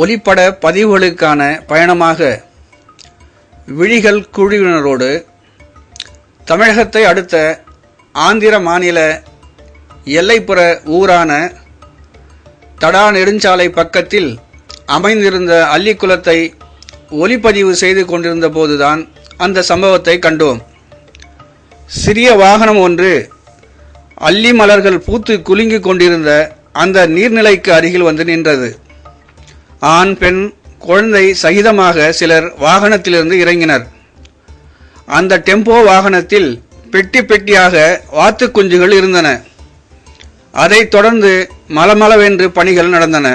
ஒளிப்பட பதிவுகளுக்கான பயணமாக விழிகள் குழுவினரோடு தமிழகத்தை அடுத்த ஆந்திர மாநில எல்லைப்புற ஊரான தடா நெடுஞ்சாலை பக்கத்தில் அமைந்திருந்த அள்ளிக்குளத்தை ஒளிப்பதிவு செய்து கொண்டிருந்த போதுதான் அந்த சம்பவத்தை கண்டோம். சிறிய வாகனம் ஒன்று அல்லி மலர்கள் பூத்து குலுங்கிக் கொண்டிருந்த அந்த நீர்நிலைக்கு அருகில் வந்து நின்றது. ஆண் பெண் குழந்தை சகிதமாக சிலர் வாகனத்திலிருந்து இறங்கினர். அந்த டெம்போ வாகனத்தில் பெட்டி பெட்டியாக வாத்து குஞ்சுகள் இருந்தன. அதைத் தொடர்ந்து மலமளவென்று பணிகள் நடந்தன.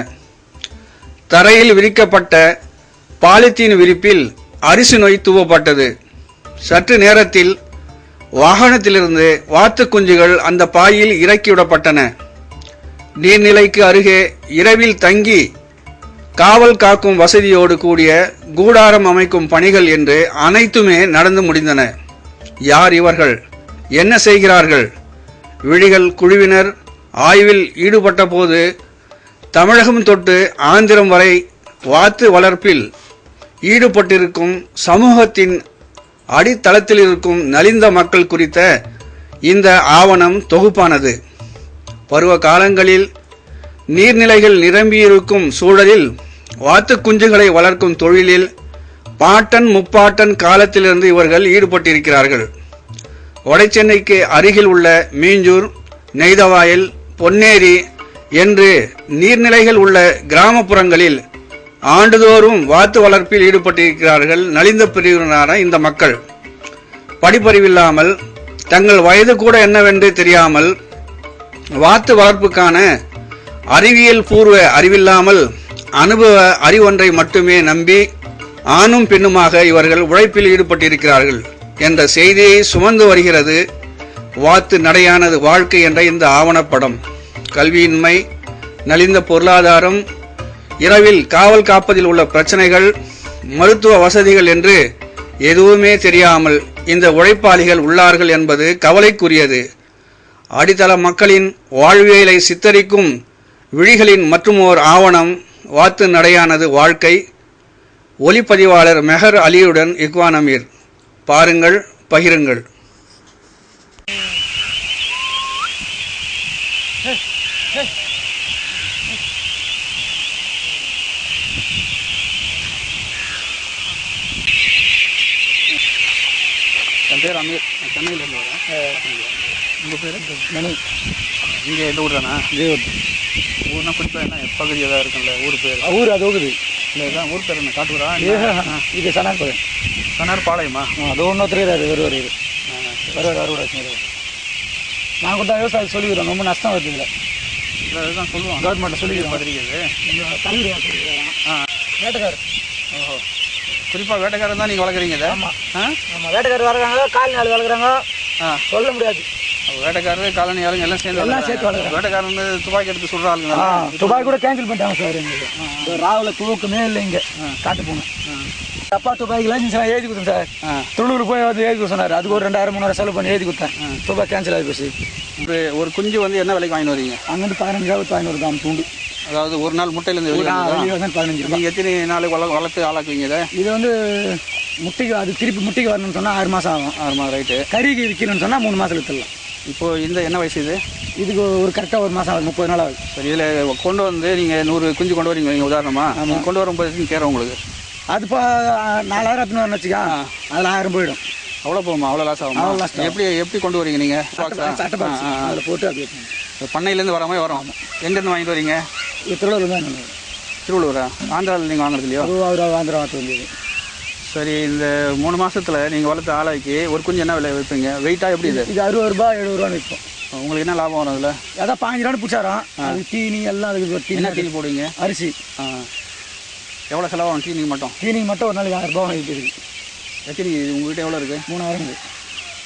தரையில் விரிக்கப்பட்ட பாலித்தீன் விரிப்பில் அரிசி நோய் தூவப்பட்டது. சற்று நேரத்தில் வாகனத்திலிருந்து வாத்து குஞ்சுகள் அந்த பாயில் இறக்கிவிடப்பட்டன. நீர்நிலைக்கு அருகே இரவில் தங்கி காவல் காக்கும் வசதியோடு கூடிய கூடாரம் அமைக்கும் பணிகள் என்று அனைத்துமே நடந்து முடிந்தன. யார் இவர்கள்? என்ன செய்கிறார்கள்? விழிகள் குழுவினர் ஆய்வில் ஈடுபட்ட போது தமிழகம் தொட்டு ஆந்திரம் வரை வாத்து வளர்ப்பில் ஈடுபட்டிருக்கும் சமூகத்தின் அடித்தளத்தில் இருக்கும் நலிந்த மக்கள் குறித்த இந்த ஆவணம் தொகுப்பானது. பருவ காலங்களில் நீர்நிலைகள் நிரம்பியிருக்கும் சூழலில் வாத்து குஞ்சுகளை வளர்க்கும் தொழிலில் பாட்டன் முப்பாட்டன் காலத்திலிருந்து இவர்கள் ஈடுபட்டிருக்கிறார்கள். வடசென்னைக்கு அருகில் உள்ள மீஞ்சூர் நெய்தவாயல் பொன்னேரி என்று நீர்நிலைகள் உள்ள கிராமப்புறங்களில் ஆண்டுதோறும் வாத்து வளர்ப்பில் ஈடுபட்டிருக்கிறார்கள் நலிந்த பிரிவினரான இந்த மக்கள். படிப்பறிவில்லாமல் தங்கள் வயது கூட என்னவென்று தெரியாமல் வாத்து வளர்ப்புக்கான அறிவியல் பூர்வ அறிவில்லாமல் அனுபவ அறிவொன்றை மட்டுமே நம்பி ஆணும் பெண்ணுமாக இவர்கள் உழைப்பில் ஈடுபட்டிருக்கிறார்கள் என்ற செய்தியை சுமந்து வருகிறது வாத்து நடையானது வாழ்க்கை என்ற இந்த ஆவணப்படம். கல்வியின்மை நலிந்த பொருளாதாரம் இரவில் காவல் காப்பதில் உள்ள பிரச்சனைகள் மருத்துவ வசதிகள் என்று எதுவுமே தெரியாமல் இந்த உழைப்பாளிகள் உள்ளார்கள் என்பது கவலைக்குரியது. அடித்தள மக்களின் வாழ்வியலை சித்தரிக்கும் விழிகளின் மற்றுமோர் ஆவணம் வாத்து நடையானது வாழ்க்கை. ஒலிப்பதிவாளர் மெஹர் அலியுடன் இக்வான் அமீர். பாருங்கள் பகிருங்கள். என் பேர் அமீர். சென்னையிலேருந்து வரேன். உங்கள் பேர்? மணி. இங்கே எந்த ஊர் தானே இதே ஊர் ஊர்னா குறிப்பாக என்ன பகுதியாக தான் இருக்கும்ல ஊர் பேர். ஊர் அது ஊகுது இல்லை இதான் ஊர் பேர் என்ன காட்டுக்குறா இது சனார்பாளையம் சனார்பாளையமா அது ஒன்றும் தெரியாது வருவார் இது வருவார் வருவார் நான் கூட விவசாயம் சொல்லிக்கிறோம் ரொம்ப நஷ்டம் வருது இல்லை இல்லை அதுதான் சொல்லுவோம் கவர்மெண்ட்டில் சொல்லிக்கிற மாதிரி இருக்குது ஆ. வேட்டைக்காரர். ஓஹோ. குறிப்பாக வேட்டக்காரன் தான் நீங்கள் வளர்க்குறீங்க ஆமாம் ஆ? ஆமாம் வேட்டக்காரர் வளர்க்குறாங்க கால்நாள் வளர்க்குறாங்க. ஆ. சொல்ல முடியாது. வேட்டைக்காரரு காலனி ஆளுங்க எல்லாம் சேர்ந்து எல்லாம் சேர்த்து. வேட்டைக்காரன் வந்து துப்பாக்கி எடுத்து சுடுற ஆளுங்க துபாய் கூட கேன்சல் பண்ணிட்டாங்க சார் எங்களுக்கு ராவில் தூக்கமே இல்லை இங்கே. காட்டு போகணும் அப்பா துபாய்க்கு லைசன்ஸ் எழுதி கொடுத்தேன் சார். திருவள்ளூர் போய் வந்து எழுதி சொன்னார் அதுக்கு ஒரு ரெண்டாயிரம் மூணாயிரம் செலவு பண்ணி எழுதி கொடுத்தேன். துபாய் கேன்சல் ஆகி போச்சு. ஒரு ஒரு குஞ்சு வந்து என்ன விலைக்கு வாங்கிட்டு வரீங்க? அங்கேருந்து பதினஞ்சு ரூபா ஐநூறு தான் தூண்டு. அதாவது ஒரு நாள் முட்டையிலேருந்து வெளியே பதினஞ்சு நீங்கள் எத்தனை நாளைக்கு வள வளர்த்து ஆளாக்குவீங்க இதை? இது வந்து முட்டைக்கு அது திருப்பி முட்டைக்கு வரணும்னு சொன்னால் ஆறு மாதம் ஆகும். ஆறுமா ரைட்டு கறிக்கு விற்கணும்னு சொன்னால் மூணு மாதத்துல விற்றுலாம் இப்போ இந்த என்ன வயசு இது? இதுக்கு ஒரு கரெக்டாக ஒரு மாதம் ஆகுது முப்பது நாள் ஆகுது. சரி இதில் கொண்டு வந்து நீங்கள் நூறு குஞ்சு கொண்டு வரீங்க நீங்கள் உதாரணமா. நீங்க கொண்டு வரும்போது கேட்குறேன் உங்களுக்கு? அது இப்போ நாலாயிரம் எத்தனை வரணும் வச்சுக்கா அதில் ஆயிரம் போயிடும். அவ்வளோ போகுமா? அவ்வளோ லாஸ் ஆகுமா? அவ்வளோ loss எப்படி எப்படி கொண்டு வரீங்க நீங்கள் அதில் போட்டு அப்படியே. பண்ணையிலேருந்து வர மாதிரி வரும். எங்கேருந்து வாங்கிட்டு வரீங்க? திருவள்ளூர் தான். திருவள்ளூரா? ஆந்திராவில் நீங்கள் வாங்குறது இல்லையோ? ஆந்திரா வாத்து வந்தது சரி இந்த மூணு மாசத்துல நீங்கள் வளர்த்த ஆளாக்கி ஒரு குஞ்சு என்ன விலை வைப்பீங்க வெயிட்டாக எப்படி இது? இது அறுபது ரூபா எழுபது ரூபான்னு விற்போம். உங்களுக்கு என்ன லாபம் வரும் அதில்? அதான் பாஞ்சு ரூபான்னு பிடிச்சாராம் அது தீனி எல்லாம் அதுக்கு என்ன தீனி போடுவீங்க? அரிசி. ஆ. எவ்வளோ செலவாகும் தீனிக்கு மட்டும்? தீனிக்கு மட்டும் ஒரு நாளைக்கு ஆயிரம் ரூபாய் வாங்கிட்டு இருக்கு. எத்தனை உங்கள்கிட்ட எவ்வளோ இருக்குது மூணாயிரம் இருக்குது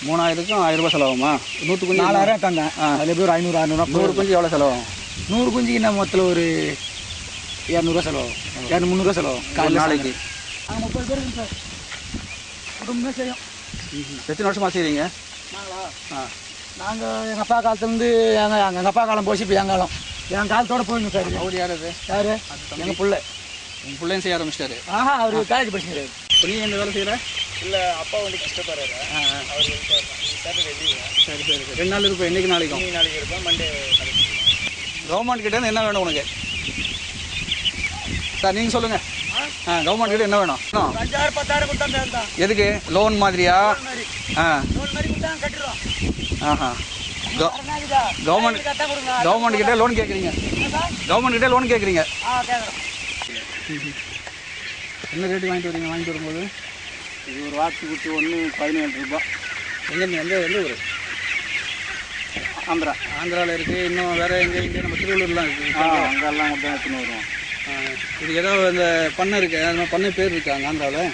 மூணாயிரத்துக்கும் ஆயிரம் ரூபாய் செலவாகுமா? நூற்று குஞ்சு நாலாயிரம் தந்தேன். அதில் எப்படி ஒரு ஐநூறு அறநூறுவா நூறு குஞ்சு எவ்வளோ செலவாகும்? நூறு குஞ்சுக்கு நம்ம மொத்தத்தில் ஒரு இரநூறுவா செலவாகும். இரநூறு முந்நூறுவா செலவாகும். நாளைக்கு. நாங்கள் முப்பது பேர் இருக்கோம் சார். குடும்பமே செய்யும். எத்தனை வருஷமா செய்றீங்க? நாங்களா? ஆ. நாங்கள் எங்கள் அப்பா காலத்துலேருந்து எங்கள் எங்கள் அப்பா காலம் போச்சு இப்போ என் காலம். என் காலத்தோட போயிடணும் சார். அவர் யார் அது? யாரு? எங்கள் புள்ள. உன் பிள்ளையும் செய்ய ஆரம்பிச்சிட்டாரு. ஆஹா அவர் காலேஜ் படிச்சுக்கிறாரு இப்போ நீ என்ன வேலை செய்கிற இல்லை அப்பா வந்து கஷ்டப்படுறாரு. அவர் சாட்டர்டே லீவு சரி சரி. சரி ரெண்டு நாள் இருப்போம் இன்னைக்கு நாளைக்கும்? நாளைக்கு இருப்பேன் மண்டே கவர்மெண்ட் கிட்ட இருந்து என்ன வேணும் உனக்கு? சார் நீங்கள் சொல்லுங்கள் கவர்மெண்ட் கிட்ட என்ன வேணும்? எதுக்கு? லோன் மாதிரியா? மாதிரி. ஆ. ஆஹா. கவர்மெண்ட் கவர்மெண்ட் கிட்ட லோன் கேட்குறீங்க கவர்மெண்ட் கிட்ட லோன் கேட்குறீங்க என்ன ரேட்டு வாங்கிட்டு வரீங்க? வாங்கிட்டு வரும்போது? இது ஒரு வாட்சி குட்டி ஒன்று பதினேழு ரூபாய் எங்கே எந்த எந்த ஊர்? ஆந்திரா. ஆந்திராவில் இருக்குது இன்னும் வேறு எங்கே இங்கே நம்ம திருவள்ளூர்லாம் ஆ இருக்குது அங்கெல்லாம் மட்டும் தான் எடுத்துன்னு வருவோம். இது ஏதோ இந்த பண்ணை இருக்கு. மாதிரி பண்ணை பேர் இருக்கா அங்கே ஆந்திராவில்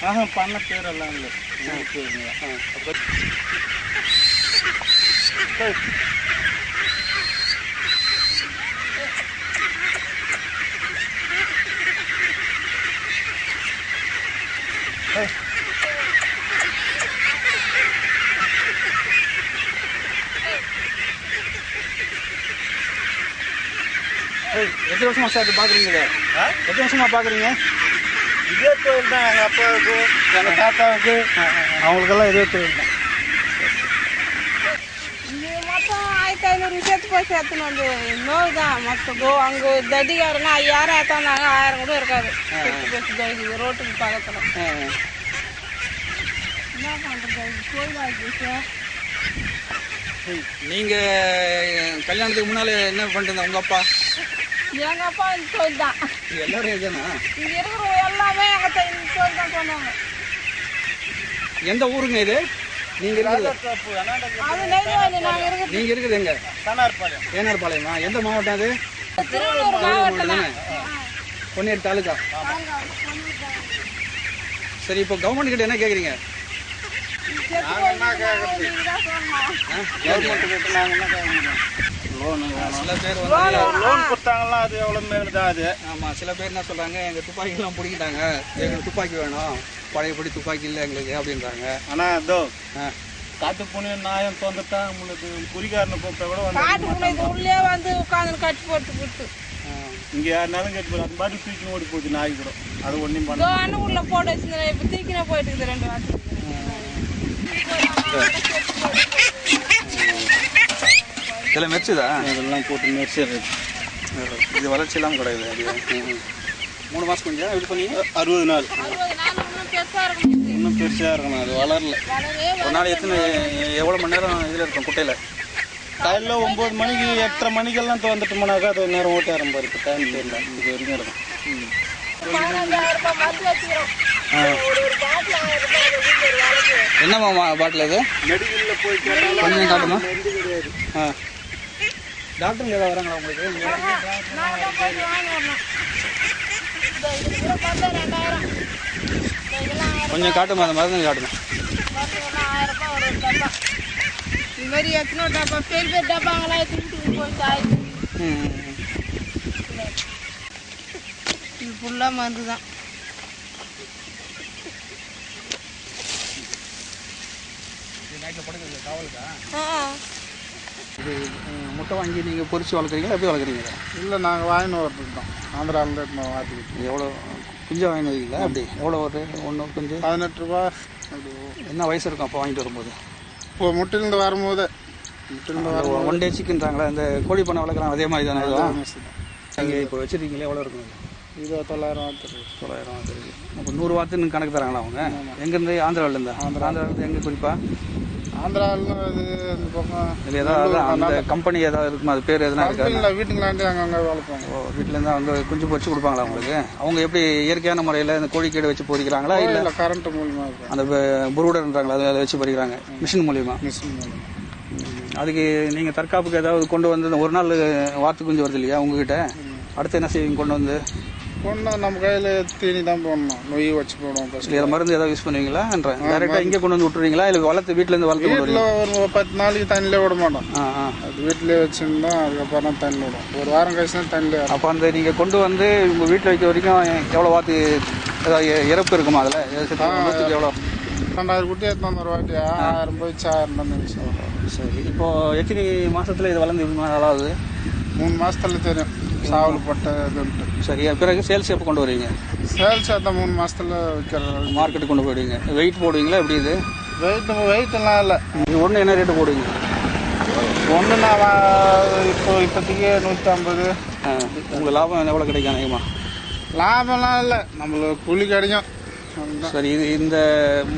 ஆஹா பண்ண பேரெல்லாம் இல்லை. ஊர் எத்தனை வருஷமா சார் இது பார்க்குறீங்க இதை எத்தனை வருஷமா பார்க்குறீங்க இதே தொழில் தான் எங்கள் அப்பாவுக்கு எங்கள் தாத்தாவுக்கு அவங்களுக்கெல்லாம் இதே தொழில் தான் ஆயிரத்தி ஐநூறு சேர்த்து போய் சேர்த்துன்னு வந்து நோவு தான். கோ அங்கே தடிகாரங்க ஐயாயிரம் ஏற்றாந்தாங்க ஆயிரம் கூட இருக்காது. ரோட்டுக்கு பக்கத்தில். என்ன பண்ணுறது கோயில் ஆகிடுச்சு நீங்கள் கல்யாணத்துக்கு முன்னால் என்ன பண்ணிட்டு உங்கள் அப்பா? எங்கள் அப்பா இந்த தொழில் தான் எல்லாரும் இதுதானா இங்கே இருக்கிறவங்க எல்லாமே எங்கள் தொழில் தான் பண்ணுவாங்க எந்த ஊருங்க இது? நீங்கள் இருக்கிறது. நீங்கள் இருக்கிறது. எங்க? ஏனார்பாளையமா எந்த மாவட்டம் அது? பொன்னேரி தாலுக்கா சரி இப்போ கவர்மெண்ட் கிட்ட என்ன சொல்லணும் கவர்மெண்ட் கிட்ட நாங்கள் என்ன கேட்க முடியும் லோனு சில பேர் வந்து லோன் கொடுத்தாங்கன்னா அது எவ்வளோ தான் அது? ஆமாம் சில பேர் என்ன சொல்கிறாங்க எங்கள் துப்பாக்கிலாம் பிடிக்கிட்டாங்க. எங்களுக்கு துப்பாக்கி வேணும். பழையபடி துப்பாக்கி இல்லை எங்களுக்கு அப்படின்றாங்க. ஆனால் இதோ காட்டு புனியம் நாயம் தோந்துட்டா உங்களுக்கு குறிகாரனை கூப்பிட்டா கூட வந்து உள்ளே வந்து உட்காந்து கட்டி போட்டு கொடுத்து. இங்கே யாருனாலும் கேட்டு போய் அது பாட்டு தூக்கி ஓடி போகுது நாய் கூட. அது ஒன்றும் பண்ண அண்ணுக்குள்ள போட்டு வச்சிருந்தேன். இப்போ தூக்கினே போயிட்டு இருக்குது ரெண்டு வாட்டி. இதில் மெச்சுதா இதெல்லாம் போட்டு நெரிசல் இது வளர்ச்சி இல்லாமல் கிடையாது. மூணு மாதம் கொஞ்சம் எப்படி பண்ணீங்க அறுபது நாள். இன்னும் பெருசாக இருக்கும் இன்னும் பெருசாக இருக்கணும். அது வளரல. ஒரு நாள் எத்தனை எவ்வளோ மணி நேரம் இதில் இருக்கும் குட்டையில்? காலையில் ஒம்பது மணிக்கு எட்டரை மணிக்கெல்லாம் திறந்துட்டோம்னாக்கா அது நேரம் ஓட்டி ஆரம்பிப்பாரு. இப்போ டைம் தெரியல இது வரைக்கும் இருக்கும். என்னம்மா பாட்டில் இது மெடிக்கலில் போய் கேட்டாலும் கொஞ்சம் காட்டுமா? ஆ. டாக்டருங்க ஏதாவது வராங்களா உங்களுக்கு? கொஞ்சம் காட்டுமா அந்த மருந்து காட்டுமா? மருந்து எல்லாம் ஆயிரம் ரூபாய் ஒரு ஒரு டப்பா. இது மாதிரி எத்தனை டப்பா? பெரிய பெரிய டப்பாங்களாம் எடுத்து வீட்டுக்கு போய் தாய் ம் ம், ம். இது ஃபுல்லாக மருந்து தான் காவலுக்கா? ஆ. இது முட்டை வாங்கி நீங்கள் பொரிச்சு வளர்க்குறீங்களா? எப்படி வளர்க்குறீங்க? இல்லை நாங்கள் வாங்கின்னு வரதுக்கு தான். ஆந்திராவிலேருந்து வாட்டிக்கிட்டு எவ்வளோ குஞ்சு வாங்கி வைக்கல அப்படி எவ்வளோ ஒரு ஒன்று குஞ்சு? பதினெட்டு ரூபா. அப்படி என்ன வயசு இருக்கும் அப்போ வாங்கிட்டு வரும்போது? இப்போ முட்டிலிருந்து வரும்போது. முட்டிலிருந்து வர ஒன் டே சிக்கன்றாங்களா இந்த கோழி பண்ணை வளர்க்குறாங்க அதே மாதிரி தானே நீங்கள் இப்போ வச்சுருக்கீங்களே எவ்வளோ இருக்கும் இது? தொள்ளாயிரம் தொள்ளாயிரம் அப்போ நூறு வாரத்துன்னு கணக்கு தராங்களா அவங்க? எங்கேருந்து? ஆந்திராவிலேருந்து? ஆந்திரா ஆந்திராவிலேருந்து எங்கே குறிப்பாக ஆந்திராவில் இது இந்த பக்கம் இல்லை ஏதாவது அந்த கம்பெனி ஏதாவது இருக்குமா? அது பேர் எதுனா இருக்கா? இல்லை வீட்டுங்களாண்டி வளர்ப்பாங்க ஓ வீட்டிலேருந்து அவங்க குஞ்சு பொரிச்சு கொடுப்பாங்களா உங்களுக்கு? அவங்க எப்படி இயற்கையான முறையில் இந்த கோழிக்கீடை வச்சு பொரிக்கிறாங்களா இல்லை கரண்ட் மூலியமாக இருக்கும். அந்த புரூடர்ன்றாங்களா? அதை வச்சு பொரிக்கிறாங்க மிஷின் மூலியமா. மிஷின் மூலியமாக அதுக்கு நீங்கள் தற்காப்புக்கு ஏதாவது கொண்டு வந்து ஒரு நாள் வாத்து குஞ்சு வருது இல்லையா உங்ககிட்ட? அடுத்து என்ன செய்வீங்க? கொண்டு வந்து பொண்ணு நம்ம கையில் தீனி தான் போடணும். நொய் வச்சு போடுவோம் ஃபஸ்ட்டு இல்லை மருந்து ஏதாவது யூஸ் பண்ணுவீங்களான்றேன் டேரெக்டாக இங்கே கொண்டு வந்து விட்டுருவீங்களா? இல்லை வளர்த்து வீட்டிலேருந்து வளர்த்து வீட்டில் ஒரு பத்து நாளைக்கு தண்ணியிலே விட மாட்டோம். ஆ ஆ. அது வீட்டிலே வச்சுருந்தா அதுக்கப்புறம் தான் தண்ணி விடும். ஒரு வாரம் கழிச்சு தான் தண்ணியில். அப்போ அந்த நீங்கள் கொண்டு வந்து உங்கள் வீட்டில் வைக்க வரைக்கும் எவ்வளோ வாத்து ஏதாவது இறப்பு இருக்குமா அதில்? எவ்வளோ ரெண்டாயிரம் குட்டி எடுத்து வந்து ஒரு வாட்டி ஆயிரம் போயிடுச்சு ஆயிரம் தான் சரி. இப்போ எத்தனை மாசத்துல இது வளர்ந்து இவ்வளோ நாள் ஆகுது? மூணு மாசத்துல தெரியும். சாவல் பட்டை இதுன்ட்டு சரி பிறகு சேல்ஸ் எப்போ கொண்டு வருவீங்க? சேல்ஸ் அந்த மூணு மாசத்துல விற்கிறது மார்க்கெட்டுக்கு கொண்டு போயிடுவீங்க. வெயிட் போடுவீங்களா எப்படி இது? வெயிட் வெயிட்லாம் இல்லை. இது ஒன்று என்ன ரேட்டு போடுவீங்க? ஒன்று நான் இப்போ இப்போதைக்கு நூற்றி ஐம்பது உங்களுக்கு லாபம் எவ்வளோ கிடைக்கும் அதிகமாக லாபம்லாம் இல்லை. நம்மளுக்கு கூலி கிடைக்கும். சரி இது இந்த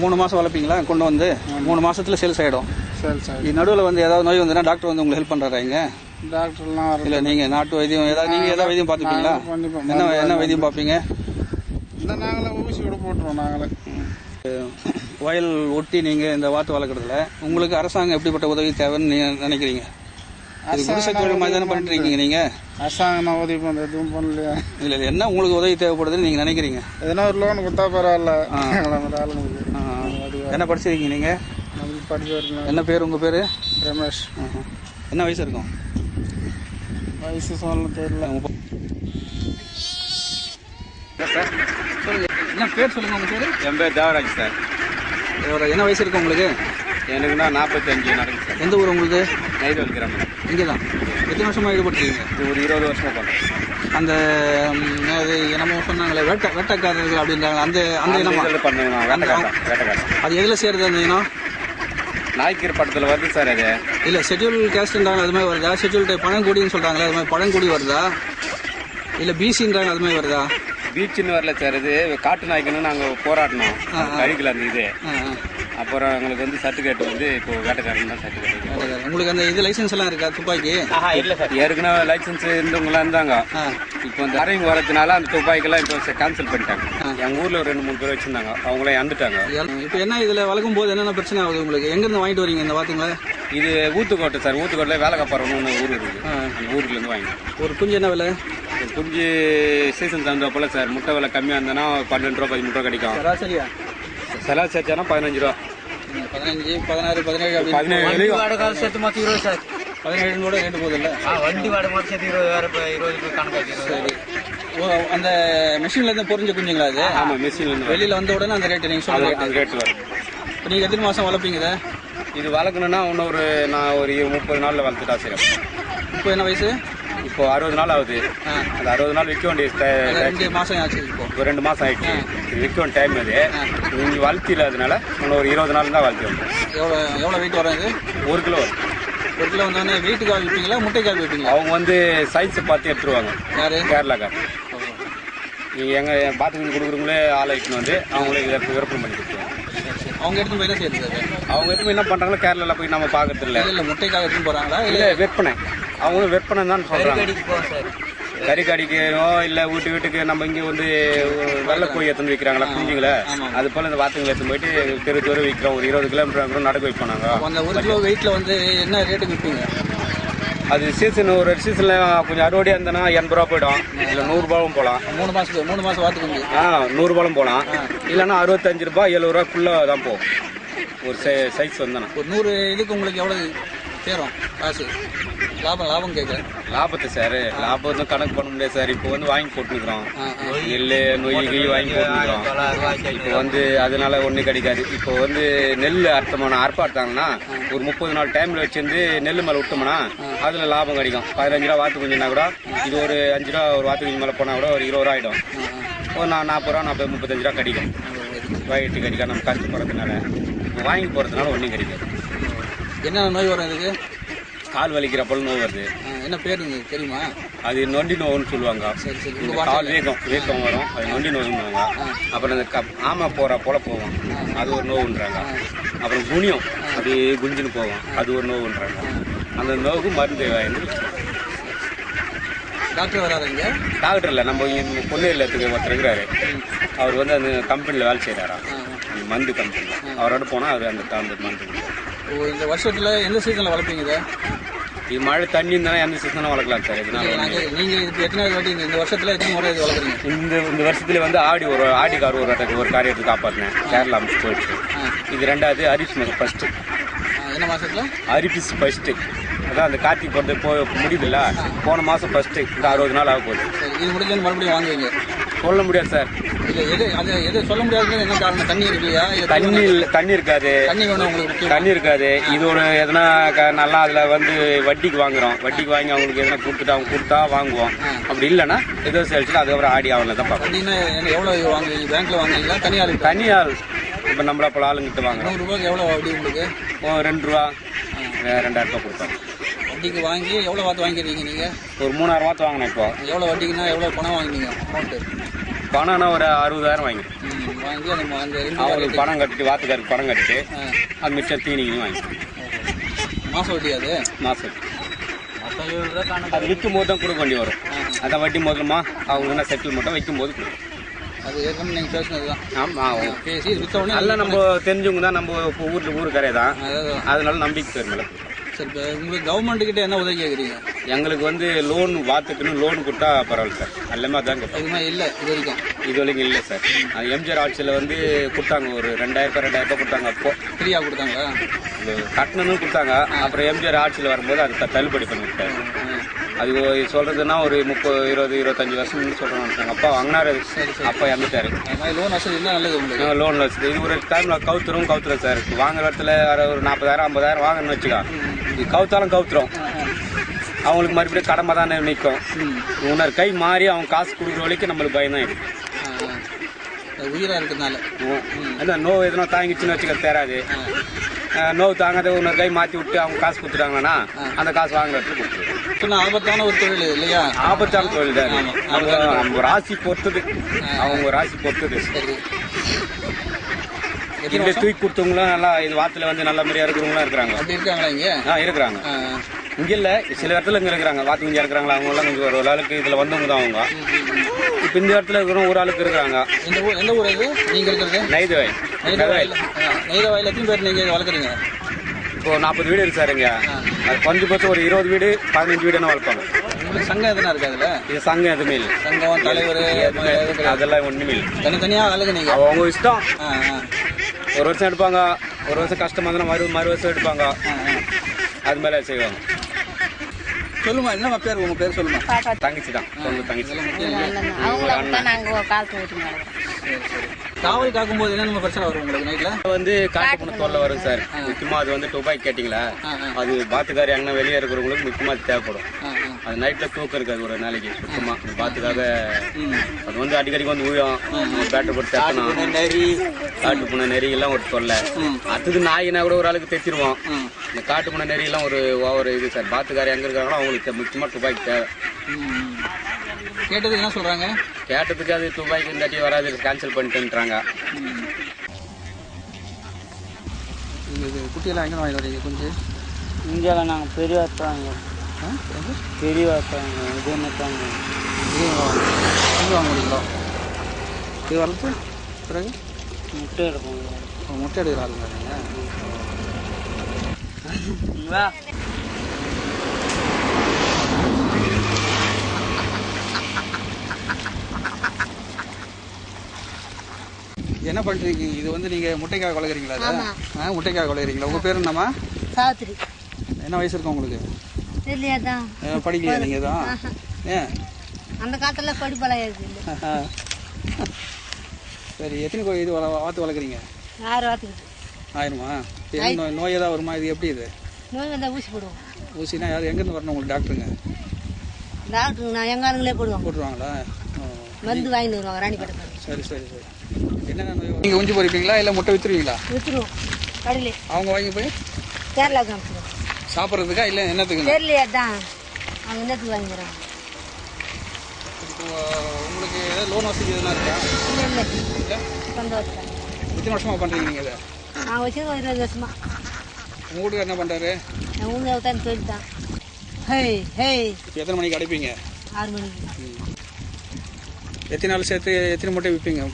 மூணு மாதம் வளர்ப்பீங்களா? கொண்டு வந்து மூணு மாசத்துல சேல்ஸ் ஆகிடும் சேல்ஸ் ஆகி இது நடுவில் வந்து ஏதாவது நோய் வந்துன்னா டாக்டர் வந்து உங்களுக்கு ஹெல்ப் பண்ணுறாரு இங்க? டாக்டர்லாம் வர இல்லை நீங்கள் நாட்டு வைத்தியம் ஏதாவது நீங்கள் ஏதாவது வைத்தியம் பார்த்துப்பீங்களா. என்ன என்ன வைத்தியம் பார்ப்பீங்க? இந்த நாங்களே ஊசி கூட போட்டுருவோம் நாங்களே. வயல் ஒட்டி நீங்கள் இந்த வாத்து வளர்க்குறதுல உங்களுக்கு அரசாங்கம் எப்படிப்பட்ட உதவி தேவைன்னு நீங்கள் நினைக்கிறீங்க? இது குடிசை தொழில் மாதிரி தானே பண்ணிட்டு இருக்கீங்க நீங்கள் அரசாங்கம் உதவி பண்ணுறது எதுவும் பண்ணலையா? இல்லை இல்லை என்ன உங்களுக்கு உதவி தேவைப்படுதுன்னு நீங்கள் நினைக்கிறீங்க? எதனா ஒரு லோன் கொடுத்தா பரவாயில்ல. ஆளுங்களுக்கு என்ன படிச்சிருக்கீங்க நீங்கள் வரணும் என்ன பேர் உங்கள் பேர்? ரமேஷ். என்ன வயசு இருக்கும்? சொல்ல தெரியல சொல்லுங்க என்ன பேர் சொல்லுங்க உங்கள் பேர்? என் பேர் தேவராஜ் சார். ஒரு என்ன வயசு இருக்கும் உங்களுக்கு? எனக்குன்னா நாற்பத்தஞ்சு நடக்குது சார். எந்த ஊர் உங்களுக்கு நெய்தல் கிராமம். இங்கே தான். எத்தனை வருஷமாக ஈடுபட்டுருக்கீங்க? இது ஒரு இருபது வருஷமா பண்ணுறேன் அந்த அது என்னமோ சொன்னாங்களே வேட்டை வேட்டைக்காரர்கள் அப்படின்றாங்க. அந்த அந்த இனமா? அது எதில் சேருது அந்த இனம்? நாய்க்கர் படத்தில் வருது சார் அது. இல்லை ஷெட்யூல் கேஸ்ட்ன்றாங்க அது மாதிரி வருதா? ஷெட்யூல் டைப் பழங்குடின்னு சொல்கிறாங்களே அது மாதிரி பழங்குடி வருதா? இல்லை பிசின்றாங்க அது மாதிரி வருதா? பீச்சுன்னு வரல சார் இது காட்டு நாய்க்குன்னு நாங்கள் போராடினோம். கழிக்கல அந்த இது. அப்புறம் எங்களுக்கு வந்து சர்டிஃபிகேட் வந்து இப்போ வேட்டைக்காரன் தான் சர்டிஃபிகேட். உங்களுக்கு அந்த இது லைசன்ஸ் எல்லாம் இருக்கா துப்பாக்கி? இல்லை சார். ஏற்கனவே லைசன்ஸ் இருந்தவங்களாம் இருந்தாங்க. இப்போ இந்த அரைங்க வரதுனால அந்த துப்பாக்கிலாம் இப்போ கேன்சல் பண்ணிட்டாங்க. எங்கள் ஊரில் ஒரு ரெண்டு மூணு பேர் வச்சுருந்தாங்க. அவங்களாம் இறந்துட்டாங்க. இப்போ என்ன இதில் வளர்க்கும் போது என்னென்ன பிரச்சனை ஆகுது உங்களுக்கு? எங்கேருந்து வாங்கிட்டு வரீங்க இந்த வாத்துங்களை இது ஊத்துக்கோட்டை சார். ஊத்துக்கோட்டையில் வேலைக்காப்பாறம்னு ஊர் இருக்குது அந்த ஊருக்குலேருந்து வாங்கி ஒரு குஞ்சு என்ன விலை? ஒரு குஞ்சு சீசன் தகுந்த போல சார். முட்டை விலை கம்மியாக இருந்ததுன்னா பன்னெண்டு ரூபா பதிமூணு ரூபா கிடைக்கும். சராசரியா? செலவு சேர்த்தானா பதினஞ்சு ரூபா. பதினஞ்சு பதினாறு பதினேழு அப்படி பதினேழு சேர்த்து மொத்தம் இருபது சார். பதினேழு கூட ரேட்டு போகுதுல்ல? வண்டி வாடகை சேர்த்து இருபது வேறு இருபது கணக்காச்சு சரி. அந்த மெஷின்ல இருந்து பொறிஞ்ச குஞ்சுங்களா அது? ஆமாம் மெஷின்லேருந்து வெளியில வந்த உடனே அந்த ரேட்டு நீங்க சொல்லுங்க. அந்த ரேட்டு வரும். இப்போ நீங்க எத்தனை மாசம் வளர்ப்பீங்க இதை? இது வளர்க்கணுன்னா இன்னொரு நான் ஒரு இரு- முப்பது நாளில் வளர்த்துட்டா சரி. இப்போ என்ன வயசு? இப்போ அறுபது நாள் ஆகுது. அந்த அறுபது நாள் விற்க வேண்டிய ரெண்டு மாசம் ஆச்சு இப்போ. ஒரு ரெண்டு மாதம் ஆயிடுச்சு. விற்க வேண்டிய டைம் அது. நீங்கள் வளர்த்தி இல்லாதனால இன்னும் ஒரு இருபது நாள் தான் வளர்த்தி வரும் எவ்வளோ எவ்வளோ வெயிட் வரும் இது? ஒரு கிலோ வரும். ஒரு கிலோ வந்தோடனே வீட்டுக்காக விற்பீங்களா முட்டைக்காக விற்பீங்களா? அவங்க வந்து சைஸை பார்த்து எடுத்துருவாங்க. யாரு? கேரளாக்கார் நீங்கள் எங்கள் பாத்ரூம் கொடுக்குறவங்களே ஆள் வைக்கணும் வந்து அவங்களே இதை விற்பனை பண்ணி கொடுத்துருவாங்க. அவங்க எடுத்து போய் என்ன செய்யுது அவங்க எதுவும் என்ன பண்ணுறாங்களோ கேரளாவில் போய் நம்ம பார்க்கறது இல்லை. இல்லை முட்டைக்காக எடுத்துன்னு போறாங்களா? இல்லை விற்பனை. அவங்களும் விற்பனை தான் சொல்கிறாங்க கறி கடிக்கோ இல்லை வீட்டு வீட்டுக்கு நம்ம இங்கே வந்து வெள்ளை கோழி எடுத்துன்னு விற்கிறாங்களா குஞ்சுங்களை அது போல் இந்த வாத்துங்களை எடுத்து போயிட்டு தெரு தெரு விற்கிறோம் ஒரு இருபது கிலோமீட்டர் நடக்க வைப்போம் நாங்கள் அந்த ஒரு கிலோ வெயிட்ல வந்து என்ன ரேட்டுக்கு விற்பீங்க அது சீசன் ஒரு சீசனில் கொஞ்சம் அறுவடையாக இருந்ததுன்னா எண்பது ரூபா போயிடும். இல்லை நூறுரூபாவும் போகலாம் மூணு மாசத்துக்கு மூணு மாசம் வாத்து குஞ்சு ஆ நூறுரூபாலும் போகலாம் இல்லைன்னா அறுபத்தஞ்சு ரூபாய் எழுபது ரூபாக்குள்ளே தான் போகும். ஒரு சைஸ் வந்தனா ஒரு நூறு இதுக்கு உங்களுக்கு எவ்வளவு சேரும் காசு? லாபம் லாபம் கேட்குறேன் லாபத்தை சார் லாபம் வந்து கணக்கு பண்ண முடியாது சார் இப்போ வந்து வாங்கி போட்டுக்கிறோம் ஆ நெல் நொய் கிய் வாங்கி போட்டுக்கிறோம் இப்போ வந்து அதனால ஒன்றும் கிடைக்காது. இப்போ வந்து நெல் அர்த்தமான அறுப்பு அறுத்தாங்கன்னா ஒரு முப்பது நாள் டைமில் வச்சிருந்து நெல் மேலே விட்டோம்னா அதில் லாபம் கிடைக்கும். பதினஞ்சு ரூபா வாத்து குஞ்சுனா கூட இது ஒரு அஞ்சு ரூபா ஒரு வாத்து குஞ்சு மேலே போனால் கூட ஒரு இருபது ரூபா ஆகிடும் ஒரு நான் நாற்பது ரூபா நாற்பது முப்பத்தஞ்சு ரூபா கிடைக்கும். வயிற்று கிடைக்கும் நம்ம கஷ்டப்படுறதுனால. வாங்கி போகிறதுனால ஒன்றும் கிடைக்காது. என்னென்ன நோய் வரும் இதுக்கு? கால் வலிக்கிற போல நோய் வருது என்ன பேர் தெரியுமா? அது நொண்டி நோவுன்னு சொல்லுவாங்க. இந்த கால் வீக்கம் வீக்கம் வரும். அது நொண்டி நோய்னுவாங்க அப்புறம் இந்த கப் ஆமை போகிற போல போவோம் அது ஒரு நோவுன்றாங்க. அப்புறம் குனியம். அது குஞ்சுன்னு போவோம் அது ஒரு நோவுன்றாங்க. அந்த நோவுக்கு மருந்து வாங்கி டாக்டர் வராது இங்க? டாக்டர் இல்லை. நம்ம பொண்ணு இல்லத்துக்கு ஒருத்தர் இருக்கிறாரு. அவர் வந்து அந்த கம்பெனியில் வேலை செய்கிறாரா அந்த மருந்து கம்பெனி அவரோட போனால் அவர் அந்த அந்த மருந்து. ஓ இந்த வருஷத்துல எந்த சீசன்ல வளர்ப்பீங்க இதை? இது மழை தண்ணி இருந்தால் எந்த சீசனும் வளர்க்கலாம் சார் இதனால நான் கேட்குறேன் நீங்க இதுக்கு எத்தனை வாட்டி இந்த- இந்த வருஷத்துல எத்தனை முறை இது வளர்க்குறீங்க? இந்த இந்த வருஷத்துல வந்து ஆடி ஒரு ஆடி கார் ஒரு வாட்டி ஒரு காரியத்தை காப்பாற்றினேன் கேரளா அமைச்சு போயிடுச்சு. இது ரெண்டாவது ஹரிஷ் மகன் ஃபர்ஸ்ட் ஆ, என்ன மாசத்துல? ஹரிபிஸ் ஃபர்ஸ்ட் அதான் அந்த கார்த்திக் வந்து போ முடியுதுல்ல? போன மாசம் ஃபர்ஸ்ட் இந்த அறுபது நாள் ஆக போகுது. சரி இது முடிஞ்சு மறுபடியும் வாங்குவீங்க. சொல்ல முடியாது சார். எது அது எது சொல்ல முடியாதுங்கிறது என்ன காரணம்? தண்ணி இருக்கலையா இல்ல தண்ணி இல்ல- தண்ணி இருக்காது. தண்ணி வேணும் உங்களுக்கு முக்கியம்? தண்ணி இருக்காது. இது ஒரு எதனா க- நல்லா அதுல வந்து வட்டிக்கு வாங்குறோம். வட்டிக்கு வாங்கி அவங்களுக்கு எதனா கொடுத்துட்டு அவங்க கொடுத்தா வாங்குவோம். அப்படி இல்லைன்னா ஏதோ செலுத்திட்டு அதுக்கப்புறம் ஆடி அவங்கள தான் பார்ப்போம். தண்ணின்னா என்ன எவ்வளவு வாங்குறீங்க? பேங்க்ல வாங்குறீங்களா? தனியார் தனியால். இப்போ நம்மள போல ஆளுங்கிட்ட வாங்குறோம். நூறு ரூபாய்க்கு எவ்வளவு வட்டி உங்களுக்கு? ஓ, ரெண்டு ரூபா. ரெண்டாயிரம் ரூபாய் கொடுப்பாங்க வட்டிக்கு வாங்கி எவ்வளவு வாத்து வாங்கிருக்கீங்க நீங்க? ஒரு மூணாயிரம் வாத்து வாங்கினேன் இப்போ. எவ்வளவு வட்டிக்குன்னா எவ்வளவு பணம் வாங்கினீங்க? அமௌண்ட் பணம்னா ஒரு அறுபதாயிரம் வாங்கி அவங்களுக்கு பணம் கட்டிட்டு வாத்துக்காருக்கு பணம் கட்டிட்டு. அது மிச்சம் தீனிங்கன்னு வாங்கிக்கிறேன் மாசம் வட்டி அது? மாசம் அது விற்கும் போது தான் கொடுக்க வேண்டி வரும். அதான் வட்டி முதலுமா அவங்க என்ன செட்டில் மட்டும் வைக்கும் போது கொடுக்கும். அது ஏற்கனவே நீங்க பேசுனதுதான். ஆமா பேசி நல்லா நம்ம தெரிஞ்சவங்க தான் நம்ம ஊர்ல ஊருக்கரையே தான். அதாவது அதனால நம்பிக்கை பேர் மேல. சரி இப்போ உங்களுக்கு கவர்மெண்ட் கிட்ட என்ன உதவி கேட்குறீங்க எங்களுக்கு வந்து லோன் வாத்துக்குன்னு லோன் கொடுத்தா பரவாயில்ல சார். எல்லாமே அதான் எதுவுமே இல்லை இது வரைக்கும்? இது வரைக்கும் இல்லை சார். எம்ஜிஆர் ஆட்சியில் வந்து கொடுத்தாங்க ஒரு ரெண்டாயிரம் ரெண்டாயிரம் ரூபாய் கொடுத்தாங்க அப்போ. ஃப்ரீயாக கொடுத்தாங்களா? இது கட்டணம்னு கொடுத்தாங்க. அப்புறம் எம்ஜிஆர் ஆட்சியில் வரும்போது அது தள்ளுபடி பண்ணிவிட்டாரு அது சொல்றதுன்னா ஒரு முப்பது இருபது இருபத்தஞ்சு வருஷம் சொல்றாங்க அப்பா வாங்கினாரு. அப்பா இறந்துட்டாரு. லோன் வசதி இருந்தால் நல்லது உங்களுக்கு. லோன் வச்சுது இது ஒரு டைம்ல கவுத்துரும் கவுத்துரும் சார். வாங்குற இடத்துல ஒரு நாற்பதாயிரம் ஐம்பதாயிரம் வாங்கணும்னு வச்சுக்கோ. இது கவுத்தாலும் கவுத்துரும். அவங்களுக்கு மறுபடியும் கடமை தானே நிற்கும் உன்னர் கை மாறி அவங்க காசு கொடுக்குற வரைக்கும் நம்மளுக்கு பயம் தான். உயிராக இருக்கிறதுனால. அதான் நோவு எதனா தாங்கிச்சுன்னு வச்சுக்க தேராது. நோவு தாங்காத இன்னொரு கை மாற்றி விட்டு அவங்க காசு கொடுத்துட்டாங்கன்னா அந்த காசு வாங்குற இடத்துல கொடுத்துருவோம் சொன்ன ஆபத்தான ஒரு தொழில் இல்லையா? ஆபத்தான தொழில் தான் நம்ம ராசி பொறுத்தது. அவங்க ராசி பொறுத்தது. இந்த தூக்கி கொடுத்தவங்களும் நல்லா இது வாத்துல வந்து நல்ல மாதிரியா இருக்கிறவங்களும் இருக்கிறாங்க. அப்படி இருக்காங்களா இங்கே? ஆ இருக்கிறாங்க. இங்க இல்ல சில இடத்துல இங்க இருக்கிறாங்க. வாத்து இங்க இருக்கிறாங்களா? அவங்க எல்லாம் கொஞ்சம் ஒரு ஆளுக்கு இதுல வந்தவங்க தான் அவங்க. இப்ப இந்த இடத்துல இருக்கிறவங்க ஒரு ஆளுக்கு இருக்கிறாங்க. எந்த ஊர் எந்த ஊர் இது நீங்கள் இருக்கிறது? நெய்தவை நெய்த வயல் நெய்த வயல் எத்தனை பேர் நீங்கள் வளர்க்குறீங்க? இப்போ நாற்பது வீடு இருக்கு சார் இங்க. அது கொஞ்சம் பட்சம் ஒரு இருபது வீடு பதினஞ்சு வீடு என்ன வளர்ப்பாங்க உங்களுக்கு சங்கம் எதுனா இருக்கு அதில் இது சங்கம் எதுவுமே இல்லை. சங்கம் தலைவர் அதெல்லாம் ஒண்ணுமே இல்லை. தனித்தனியாக அழகு நீங்கள் அவங்க இஷ்டம். ஒரு வருஷம் எடுப்பாங்க. ஒரு வருஷம் கஷ்டமா இருந்தா மறு மறு வருஷம் எடுப்பாங்க. அது மேல செய்வாங்க. சொல்லுமா என்னம்மா பேர் உங்கள் பேர் சொல்லுமா? தங்கச்சி தான். தங்கச்சி. நாங்கள் காலத்து காவல் காக்கும்போது என்னென்ன பிரச்சனை வரும் உங்களுக்கு நைட்டில் வந்து காட்டு பண்ண தொல்லை வரும் சார். முக்கியமா அது வந்து துபாய் கேட்டிங்களா? அது பாத்துக்காரி எங்கன்னா வெளியே இருக்கிறவங்களுக்கு முக்கியமா அது தேவைப்படும். அது நைட்ல தூக்கம் இருக்காது ஒரு நாளைக்கு சுத்தமா பாத்துக்காக அது வந்து அடிக்கடி வந்து விழும் பேட்டர் போட்டு தேத்தணும் நரி காட்டு பூனை நெறி எல்லாம் ஒரு தொல்லை. அடுத்தது நாயினா கூட ஒரு ஆளுக்கு தைச்சிருவோம் இந்த காட்டு பூனை நெறி எல்லாம் ஒரு ஓவர் இது சார். பாத்துக்காரி எங்க இருக்காங்களோ அவங்களுக்கு முக்கியமா துபாய்க்கு தேவை. கேட்டது என்ன சொல்கிறாங்க கேட்டதுக்கு அது துபாய்க்கு இந்த வாட்டி வராது கேன்சல் பண்ணிட்டுன்றாங்க. குட்டியெல்லாம் எங்கே வாங்கி வரீங்க? கொஞ்சம் இந்தியாவில் நாங்கள் பெரிய வாங்க பெரிய வாங்க இது என்ன தாங்க இது வாங்க முடியுங்களோ? இது வளர்த்து பிறகு? முட்டை எடுப்போம். முட்டை எடுக்கிற ஆளுங்க என்ன பண்ணுறீங்க இது வந்து நீங்கள் முட்டைக்காக வளர்க்குறீங்களா அதை ஆ முட்டைக்காக வளர்க்குறீங்களா உங்கள் பேர் என்னம்மா? சாவித்திரி. என்ன வயசு இருக்கும் உங்களுக்கு? இல்லையா தான் படிக்கலையா நீங்கள் தான் ஏன்? அந்த காலத்தில் படிப்பெல்லாம் இருக்குது சரி எத்தனை கோழி இது வள வாத்து வளர்க்குறீங்க? யார் வாத்துக்கிட்டு ஆயிருமா? என்ன நோய் ஏதாவது வருமா? இது எப்படி இது? நோய் வந்தால் ஊசி போடுவோம். ஊசினா யார்? எங்கேருந்து வரணும் உங்களுக்கு டாக்டருங்க? டாக்டருக்கு நான் எங்கள் ஆளுங்களே போடுவோம். போட்டுருவாங்களா? மருந்து வாங்கிட்டு வருவாங்க ராணிப்பேட்டை சரி சரி சரி. என்னென்ன நோய் நீங்கள் உஞ்சி பொறிப்பீங்களா இல்லை முட்டை விற்றுருவீங்களா விற்றுருவோம் கடையிலே. அவங்க வாங்கி போய் கேரளாவுக்கு சாப்பிட்றதுக்கா இல்லை என்னத்துக்குங்க? தெரியலையா தான் அவங்க என்னத்துக்கு வாங்கிக்கிறாங்க? உங்களுக்கு ஏதாவது லோன் வசதி எதுனா இருக்கா? இல்லை இல்லை. எத்தனை வருஷமாக பண்ணுறீங்க நீங்கள் இதை? நான் வச்சிருக்கோம் இருபது வருஷமா. உங்கள் வீட்டுக்கு என்ன பண்ணுறாரு நான் ஊங்க தான் தொழில் தான் ஹேய் ஹேய் இப்போ எத்தனை மணிக்கு அடைப்பீங்க? ஆறு மணிக்கு. எத்தனை நாள் சேர்த்து எத்தனை முட்டை விற்பீங்க?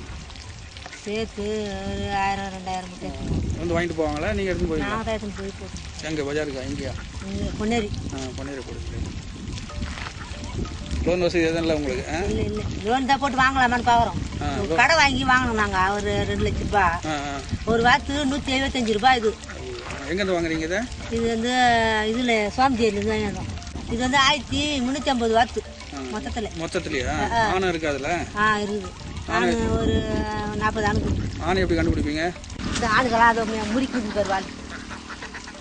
சேர்த்து ஒரு ஆயிரம் ரெண்டாயிரம் எடுத்துக்கணும். வந்து வாங்கிட்டு போவாங்களா? நீங்கள் எடுத்துன்னு போவீங்களா? நான் தான் எடுத்துன்னு போய் போட்டு எங்கே பஜாருக்கா? இங்கேயா? இங்கே பொன்னேரி. ஆ பன்னீர் போடுங்க லோன் வசதி எதுவும் இல்லை உங்களுக்கு இல்லை இல்லை. லோன் தான் போட்டு வாங்கலாமான்னு பார்க்குறோம். கடை வாங்கி வாங்கினோம் நாங்கள் ஒரு ரெண்டு லட்ச ரூபா. ஒரு வாத்து நூற்றி எழுபத்தஞ்சு ரூபாய் இது. எங்கேருந்து வாங்குறீங்க இதை? இது வந்து இதில் சுவாமிஜியிலேருந்து வாங்கினோம். இது வந்து ஆயிரத்தி முந்நூற்றி ஐம்பது வாத்து மொத்தத்தில். மொத்தத்துலையா? ஆணம் இருக்கு அதில்? ஆ இருக்குது. ஆணு ஒரு நாற்பது ஆணுக்கு. ஆணை எப்படி கண்டுபிடிப்பீங்க? இந்த ஆணுக்கெல்லாம் அதை மு- முறிக்குது பெருவாள்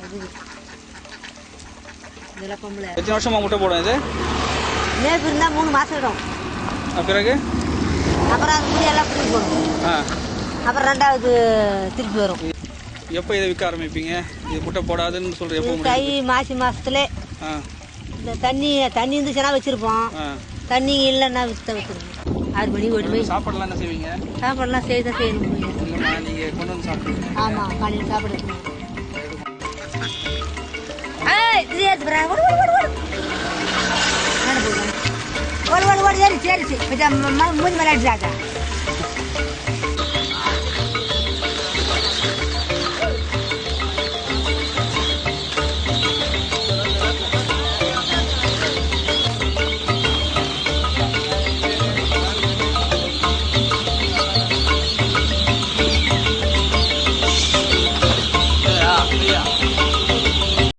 அது இதெல்லாம் பொம்பளை எத்தனை வருஷமா முட்டை போடும் இது? மேப்பு இருந்தால் மூணு மாதம் இடும். பிறகு? அப்புறம் அது முடியெல்லாம் பிடிச்சி போடும். அப்புறம் ரெண்டாவது திருப்பி வரும். எப்போ இதை விற்க ஆரம்பிப்பீங்க? இது முட்டை போடாதுன்னு சொல்கிற எப்போ தை மாசி மாசத்துல. ஆ. இந்த தண்ணி தண்ணி இருந்துச்சுன்னா வச்சிருப்போம். தண்ணி இல்லைன்னா வித்த வச்சிருப்போம். ஆறு மணி ஒரு மணி சாப்பாடுலாம் என்ன செய்வீங்க சாப்பாடுலாம் செய்ய தான் செய்யணும் நீங்கள் கொண்டு வந்து சாப்பிடுவீங்க ஆமாம் காலையில் சாப்பிட வைக்கணும். ஏய் இது ஏத்து போறா. ஓடு, ஓடு, ஓடு, ஓடு. ஓடு, ஓடு, ஓடு, ஏறிச்சு, ஏறிச்சு. மூஞ்சி மேல அடிச்சாக்க